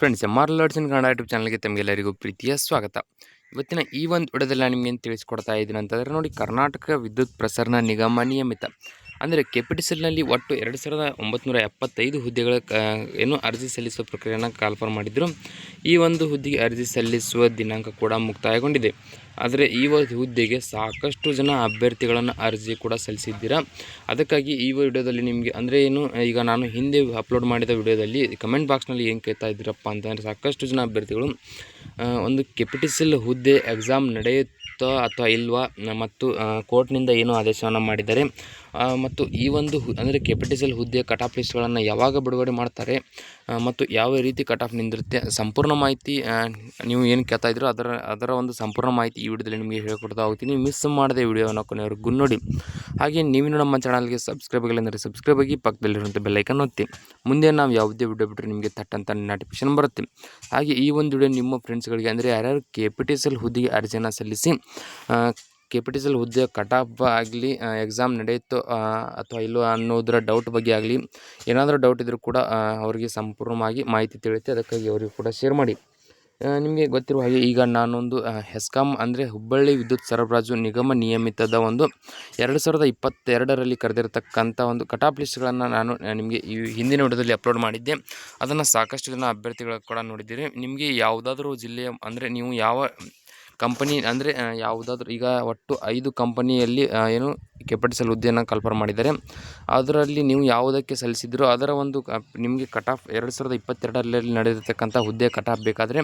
Friends M R ಲರ್ಡ್ಸ್ in Kannada YouTube ಚಾನಲ್ಗೆ ತಮಗೆಲ್ಲರಿಗೂ ಪ್ರೀತಿಯ ಸ್ವಾಗತ. ಇವತ್ತಿನ ಈ ಒಂದು ವಿಡಿಯೋದಲ್ಲಿ ನಾನು ಏನು ತಿಳಿಸ್ಕೊಡ್ತಾ ಇದ್ದೀನಿ ಅಂತಂದರೆ ನೋಡಿ, ಕರ್ನಾಟಕ ವಿದ್ಯುತ್ ಪ್ರಸರಣ ನಿಗಮ ನಿಯಮಿತ. ಅಂದರೆ ಕೆಪಿಟಿಸಲ್ನಲ್ಲಿ ಒಟ್ಟು ಎರಡು ಸಾವಿರದ ಒಂಬತ್ತು ಎಪ್ಪತ್ತೈದು ಹುದ್ದೆಗಳ ಏನು ಅರ್ಜಿ ಸಲ್ಲಿಸುವ ಪ್ರಕ್ರಿಯೆಯನ್ನು ಕಾಲ್ಫರ್ ಮಾಡಿದ್ದರು ಈ ಒಂದು ಹುದ್ದೆಗೆ ಅರ್ಜಿ ಸಲ್ಲಿಸುವ ದಿನಾಂಕ ಕೂಡ ಮುಕ್ತಾಯಗೊಂಡಿದೆ. ಆದರೆ ಈ ಒಂದು ಹುದ್ದೆಗೆ ಸಾಕಷ್ಟು ಜನ ಅಭ್ಯರ್ಥಿಗಳನ್ನು ಅರ್ಜಿ ಕೂಡ ಸಲ್ಲಿಸಿದ್ದೀರಾ? ಅದಕ್ಕಾಗಿ ಈ ವಿಡಿಯೋದಲ್ಲಿ ನಿಮಗೆ ಅಂದರೆ ಏನು, ಈಗ ನಾನು ಹಿಂದೆ ಅಪ್ಲೋಡ್ ಮಾಡಿದ ವಿಡಿಯೋದಲ್ಲಿ ಕಮೆಂಟ್ ಬಾಕ್ಸ್ನಲ್ಲಿ ಏನು ಕೇಳ್ತಾ ಇದ್ದೀರಪ್ಪ ಅಂತಂದರೆ ಸಾಕಷ್ಟು ಜನ ಅಭ್ಯರ್ಥಿಗಳು ಒಂದು ಕೆಪಿಟಿಸಿಲ್ ಹುದ್ದೆ ಎಕ್ಸಾಮ್ ನಡೆಯುತ್ತೋ ಅಥವಾ ಇಲ್ವಾ, ಮತ್ತು ಕೋರ್ಟ್ನಿಂದ ಏನು ಆದೇಶವನ್ನು ಮಾಡಿದ್ದಾರೆ ಮತ್ತು ಈ ಒಂದು ಹು ಅಂದರೆ ಕೆಪಿಟಿಸಲ್ ಹುದ್ದೆ ಕಟ್ ಆಫ್ ಲಿಸ್ಟ್ಗಳನ್ನು ಯಾವಾಗ ಬಿಡುಗಡೆ ಮಾಡ್ತಾರೆ ಮತ್ತು ಯಾವ ರೀತಿ ಕಟ್ ಆಫ್ ನಿಂದಿರುತ್ತೆ, ಸಂಪೂರ್ಣ ಮಾಹಿತಿ ನೀವು ಏನು ಕೇಳ್ತಾ ಇದ್ದೀರೋ ಅದರ ಅದರ ಒಂದು ಸಂಪೂರ್ಣ ಮಾಹಿತಿ ಈ ವಿಡಿಯೋದಲ್ಲಿ ನಿಮಗೆ ಹೇಳ್ಕೊಡ್ತಾ ಹೋಗ್ತೀನಿ. ಮಿಸ್ ಮಾಡದೆ ವಿಡಿಯೋವನ್ನು ಕೊನೆವರೆಗೂ ನೋಡಿ. ಹಾಗೆ ನೀವು ನಮ್ಮ ಚಾನಲ್ಗೆ ಸಬ್ಸ್ಕ್ರೈಬ್ ಆಗಿಲ್ಲ ಅಂದರೆ ಸಬ್ಸ್ಕ್ರೈಬ್ ಆಗಿ ಪಕ್ಕದಲ್ಲಿರುವಂಥ ಬೆಲ್ಲೈಕನ್ ಒತ್ತಿ. ಮುಂದೆ ನಾವು ಯಾವುದೇ ವಿಡಿಯೋ ಬಿಟ್ಟರೆ ನಿಮಗೆ ತಟ್ಟಂತ ನೋಟಿಫಿಕೇಶನ್ ಬರುತ್ತೆ. ಹಾಗೆ ಈ ಒಂದು ವಿಡಿಯೋ ನಿಮ್ಮ ಫ್ರೆಂಡ್ಸ್ಗಳಿಗೆ ಅಂದರೆ ಯಾರ್ಯಾರು ಕೆ ಪಿ ಟಿ ಎಲ್ ಹುದ್ದೆಗೆ ಅರ್ಜಿಯನ್ನು ಸಲ್ಲಿಸಿ ಕೆ ಪಿ ಟಿ ಎಲ್ ಹುದ್ದೆ ಕಟಾಫ್ ಆಗಲಿ ಎಕ್ಸಾಮ್ ನಡೆಯುತ್ತೋ ಅಥವಾ ಇಲ್ಲೋ ಅನ್ನೋದರ ಡೌಟ್ ಬಗ್ಗೆ ಆಗಲಿ, ಏನಾದರೂ ಡೌಟ್ ಇದ್ದರೂ ಕೂಡ ಅವರಿಗೆ ಸಂಪೂರ್ಣವಾಗಿ ಮಾಹಿತಿ ತಿಳಿಯುತ್ತೆ ಅದಕ್ಕಾಗಿ ಅವರಿಗೆ ಕೂಡ ಶೇರ್ ಮಾಡಿ. ನಿಮಗೆ ಗೊತ್ತಿರುವ ಹಾಗೆ ಈಗ ನಾನೊಂದು ಹೆಸ್ಕಾಂ ಅಂದರೆ ಹುಬ್ಬಳ್ಳಿ ವಿದ್ಯುತ್ ಸರಬರಾಜು ನಿಗಮ ನಿಯಮಿತದ ಒಂದು ಎರಡು ಸಾವಿರದ ಇಪ್ಪತ್ತೆರಡರಲ್ಲಿ ಕರೆದಿರತಕ್ಕಂಥ ಒಂದು ಕಟಾಪ್ ಲಿಸ್ಟ್ಗಳನ್ನು ನಾನು ನಿಮಗೆ ಈ ಹಿಂದಿನ ವಿಡಿಯೋದಲ್ಲಿ ಅಪ್ಲೋಡ್ ಮಾಡಿದ್ದೆ. ಅದನ್ನು ಸಾಕಷ್ಟು ಜನ ಅಭ್ಯರ್ಥಿಗಳು ಕೂಡ ನೋಡಿದ್ದೀರಿ. ನಿಮಗೆ ಯಾವುದಾದ್ರೂ ಜಿಲ್ಲೆಯ, ಅಂದರೆ ನೀವು ಯಾವ ಕಂಪನಿ ಅಂದರೆ ಯಾವುದಾದ್ರೂ ಈಗ ಒಟ್ಟು ಐದು ಕಂಪನಿಯಲ್ಲಿ ಏನು ಕೆಪಿಟಿಸಲ್ ಹುದ್ದೆಯನ್ನು ಕಲ್ಪನೆ ಮಾಡಿದ್ದಾರೆ. ಅದರಲ್ಲಿ ನೀವು ಯಾವುದಕ್ಕೆ ಸಲ್ಲಿಸಿದ್ರು ಅದರ ಒಂದು ಕ- ನಿಮಗೆ ಕಟ್ ಆಫ್ ಎರಡು ಸಾವಿರದ ಇಪ್ಪತ್ತೆರಡರಲ್ಲಿ ನಡೆದಿರ್ತಕ್ಕಂಥ ಹುದ್ದೆ ಕಟ್ ಆಫ್ ಬೇಕಾದರೆ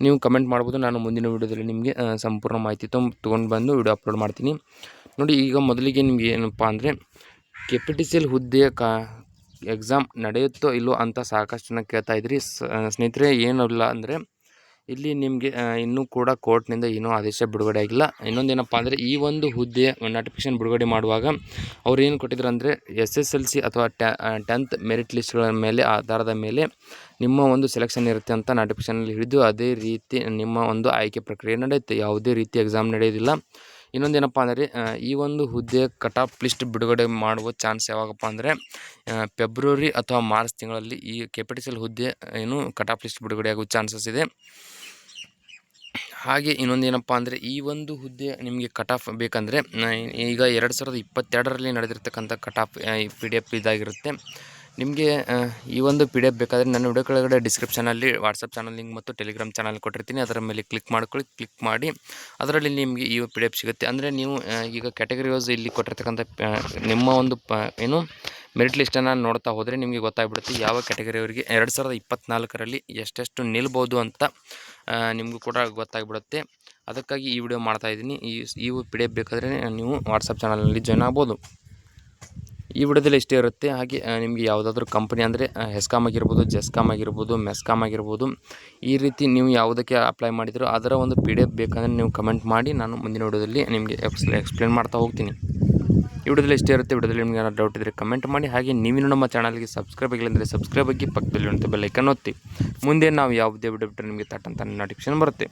ನೀವು ಕಮೆಂಟ್ ಮಾಡ್ಬೋದು. ನಾನು ಮುಂದಿನ ವಿಡಿಯೋದಲ್ಲಿ ನಿಮಗೆ ಸಂಪೂರ್ಣ ಮಾಹಿತಿ ತೊಗೊಂಡು ತೊಗೊಂಡು ಬಂದು ವೀಡಿಯೋ ಅಪ್ಲೋಡ್ ಮಾಡ್ತೀನಿ. ನೋಡಿ, ಈಗ ಮೊದಲಿಗೆ ನಿಮಗೆ ಏನಪ್ಪ ಅಂದರೆ ಕೆಪಿಟಿಸಿಲ್ ಹುದ್ದೆಯ ಕಾ ಎಕ್ಸಾಮ್ ನಡೆಯುತ್ತೋ ಇಲ್ಲೋ ಅಂತ ಸಾಕಷ್ಟು ಜನ ಕೇಳ್ತಾ ಇದ್ರಿ. ಸ್ನೇಹಿತರೆ, ಏನಿಲ್ಲ ಅಂದರೆ ಇಲ್ಲಿ ನಿಮಗೆ ಇನ್ನೂ ಕೂಡ ಕೋರ್ಟ್ನಿಂದ ಏನೂ ಆದೇಶ ಬಿಡುಗಡೆ ಆಗಿಲ್ಲ. ಇನ್ನೊಂದೇನಪ್ಪ ಅಂದರೆ, ಈ ಒಂದು ಹುದ್ದೆಯ ನೋಟಿಫಿಕೇಶನ್ ಬಿಡುಗಡೆ ಮಾಡುವಾಗ ಅವ್ರು ಏನು ಕೊಟ್ಟಿದ್ರು ಅಂದರೆ, ಎಸ್ ಎಸ್ ಎಲ್ ಸಿ ಅಥವಾ ಟೆಂತ್ ಮೆರಿಟ್ ಲಿಸ್ಟ್ಗಳ ಮೇಲೆ, ಆಧಾರದ ಮೇಲೆ ನಿಮ್ಮ ಒಂದು ಸೆಲೆಕ್ಷನ್ ಇರುತ್ತೆ ಅಂತ ನೋಟಿಫಿಕೇಶನಲ್ಲಿ ಹಿಡಿದು ಅದೇ ರೀತಿ ನಿಮ್ಮ ಒಂದು ಆಯ್ಕೆ ಪ್ರಕ್ರಿಯೆ ನಡೆಯುತ್ತೆ. ಯಾವುದೇ ರೀತಿ ಎಕ್ಸಾಮ್ ನಡೆಯೋದಿಲ್ಲ. ಇನ್ನೊಂದೇನಪ್ಪ ಅಂದರೆ ಈ ಒಂದು ಹುದ್ದೆ ಕಟ್ ಆಫ್ ಲಿಸ್ಟ್ ಬಿಡುಗಡೆ ಮಾಡುವ ಚಾನ್ಸ್ ಯಾವಾಗಪ್ಪ ಅಂದರೆ ಫೆಬ್ರವರಿ ಅಥವಾ ಮಾರ್ಚ್ ತಿಂಗಳಲ್ಲಿ ಈ ಕೆಪಿಟಿಸಲ್ ಹುದ್ದೆ ಏನು ಕಟ್ ಆಫ್ ಲಿಸ್ಟ್ ಬಿಡುಗಡೆ ಆಗುವ ಚಾನ್ಸಸ್ ಇದೆ. ಹಾಗೆ ಇನ್ನೊಂದೇನಪ್ಪ ಅಂದರೆ ಈ ಒಂದು ಹುದ್ದೆ ನಿಮಗೆ ಕಟ್ ಆಫ್ ಬೇಕಂದರೆ ಈಗ ಎರಡು ಸಾವಿರದ ಇಪ್ಪತ್ತೆರಡರಲ್ಲಿ ನಡೆದಿರ್ತಕ್ಕಂಥ cut off P D F ಇದಾಗಿರುತ್ತೆ. ನಿಮಗೆ ಈ ಒಂದು ಪಿ ಡಿ ಎಫ್ ಬೇಕಾದರೆ ನನ್ನ ವಿಡಿಯೋ ಕೆಳಗಡೆ ಡಿಸ್ಕ್ರಿಪ್ಷನಲ್ಲಿ ವಾಟ್ಸಪ್ ಚಾನಲ್ ಲಿಂಕ್ ಮತ್ತು ಟೆಲಿಗ್ರಾಮ್ ಚಾನಲ್ ಕೊಟ್ಟಿರ್ತೀನಿ. ಅದರ ಮೇಲೆ ಕ್ಲಿಕ್ ಮಾಡ್ಕೊಳ್ಳಿ ಕ್ಲಿಕ್ ಮಾಡಿ, ಅದರಲ್ಲಿ ನಿಮಗೆ ಈ ಪಿ ಡಿ ಎಫ್ ಸಿಗುತ್ತೆ. ಅಂದರೆ ನೀವು ಈಗ ಕ್ಯಾಟಗರಿ ವೈಸ್ ಇಲ್ಲಿ ಕೊಟ್ಟಿರ್ತಕ್ಕಂಥ ನಿಮ್ಮ ಒಂದು ಏನು ಮೆರಿಟ್ ಲಿಸ್ಟನ್ನು ನೋಡ್ತಾ ಹೋದರೆ ನಿಮಗೆ ಗೊತ್ತಾಗ್ಬಿಡುತ್ತೆ ಯಾವ ಕ್ಯಾಟಗರಿಯವರಿಗೆ ಎರಡು ಸಾವಿರದ ಇಪ್ಪತ್ತ್ನಾಲ್ಕರಲ್ಲಿ ಎಷ್ಟೆಷ್ಟು ನಿಲ್ಬೋದು ಅಂತ ನಿಮಗೂ ಕೂಡ ಗೊತ್ತಾಗ್ಬಿಡುತ್ತೆ. ಅದಕ್ಕಾಗಿ ಈ ವಿಡಿಯೋ ಮಾಡ್ತಾ ಇದ್ದೀನಿ. ಈ ಈ ಪಿ ಡಿ ಎಫ್ ಬೇಕಾದರೆ ನೀವು ವಾಟ್ಸಪ್ ಚಾನಲ್ನಲ್ಲಿ ಜಾಯ್ನ್ ಆಗ್ಬೋದು. ಈ ವಿಡಿಯೋದಲ್ಲಿ ಇಷ್ಟೇ ಇರುತ್ತೆ. ಹಾಗೆ ನಿಮಗೆ ಯಾವುದಾದ್ರೂ ಕಂಪನಿ ಅಂದರೆ ಹೆಸ್ಕಾಮ್ ಆಗಿರ್ಬೋದು ಜೆಸ್ಕಾಮ್ ಆಗಿರ್ಬೋದು ಮೆಸ್ಕಾಮ್ ಆಗಿರ್ಬೋದು, ಈ ರೀತಿ ನೀವು ಯಾವುದಕ್ಕೆ ಅಪ್ಲೈ ಮಾಡಿದರೂ ಅದರ ಒಂದು ಪಿ ಡಿ ಎಫ್ ಬೇಕಂದರೆ ನೀವು ಕಮೆಂಟ್ ಮಾಡಿ. ನಾನು ಮುಂದಿನ ವಿಡಿಯೋದಲ್ಲಿ ನಿಮಗೆ ಎಕ್ಸ್ ಎಕ್ಸ್ಪ್ಲೇನ್ ಮಾಡ್ತಾ ಹೋಗ್ತೀನಿ. ಈ ವಿಡಿಯೋದಲ್ಲಿ ಇಷ್ಟೇ ಇರುತ್ತೆ ವಿಡಿಯೋದಲ್ಲಿ ನಿಮ್ಗೆ ಏನಾದ್ರು ಡೌಟ್ ಇದ್ದರೆ ಕಮೆಂಟ್ ಮಾಡಿ. ಹಾಗೆ ನೀವಿನ್ನೂ ನಮ್ಮ ಚಾನಲ್ಗೆ ಸಬ್ಸ್ಕ್ರೈಬ್ ಆಗಿಲ್ಲ ಅಂದರೆ ಸಬ್ಸ್ಕ್ರೈಬ್ ಆಗಿ ಪಕ್ಕದಲ್ಲಿ ಇರುವಂಥ ಬೆಲ್ಲೈಕನ್ ಒತ್ತಿ. ಮುಂದೆ ನಾವು ಯಾವುದೇ ವಿಡಿಯೋ ಬಿಟ್ಟರೆ ನಿಮಗೆ ತಟ್ಟಂತ ನೋಟಿಫಿಕೇಶನ್ ಬರುತ್ತೆ.